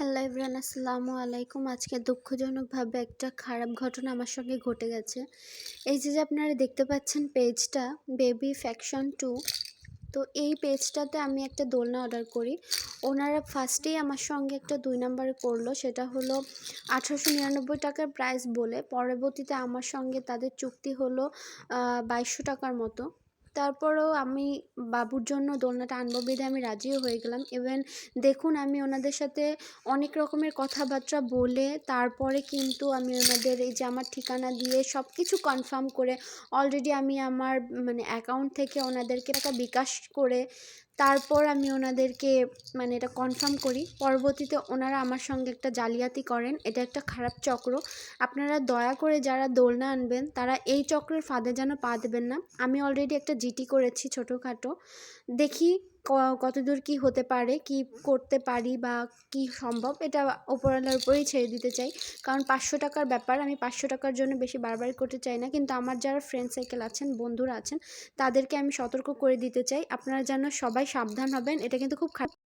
Hello everyone, আসসালামু আলাইকুম। আজকে দুঃখজনকভাবে একটা খারাপ ঘটনা আমার সঙ্গে ঘটে গেছে। এই যে যে আপনারা দেখতে পাচ্ছেন পেজটা বেবি ফ্যাকশন টু তো এই পেজটাতে আমি একটা দোলনা অর্ডার করি। ওনারা ফার্স্টেই আমার সঙ্গে একটা দুই নাম্বারে করল, সেটা হলো আঠারোশো নিরানব্বই টাকার প্রাইস বলে। পরবর্তীতে আমার সঙ্গে তাদের চুক্তি হলো বাইশশো টাকার মতো। তারপরেও আমি বাবুর জন্য দোলনাটা আনব বেঁধে আমি রাজিও হয়ে গেলাম। ইভেন দেখুন আমি ওনাদের সাথে অনেক রকমের কথাবার্তা বলে তারপরে কিন্তু আমি ওনাদের এই যে আমার ঠিকানা দিয়ে সব কিছু কনফার্ম করে অলরেডি আমি আমার মানে অ্যাকাউন্ট থেকে ওনাদেরকে টাকা বিকাশ করে তারপর আমি ওনাদেরকে মানে এটা কনফার্ম করি। পরবর্তীতে ওনারা আমার সঙ্গে একটা জালিয়াতি করেন। এটা একটা খারাপ চক্র। আপনারা দয়া করে যারা দোলনা আনবেন, তারা এই চক্রের ফাঁদে যেন পা দেবেন না। আমি অলরেডি একটা জিটি করেছি ছোটোখাটো। দেখি কতদূর কি হতে পারে, কি করতে পারি বা কি সম্ভব, এটা ওপরওয়ালার উপরেই ছেড়ে দিতে চাই। কারণ পাঁচশো টাকার ব্যাপার, আমি পাঁচশো টাকার জন্য বেশি বারবার করতে চাই না। কিন্তু আমার যারা ফ্রেন্ড সাইকেল আছেন, বন্ধুরা আছেন, তাদেরকে আমি সতর্ক করে দিতে চাই। আপনারা যেন সবাই সাবধান হবেন, এটা কিন্তু খুব খারাপ।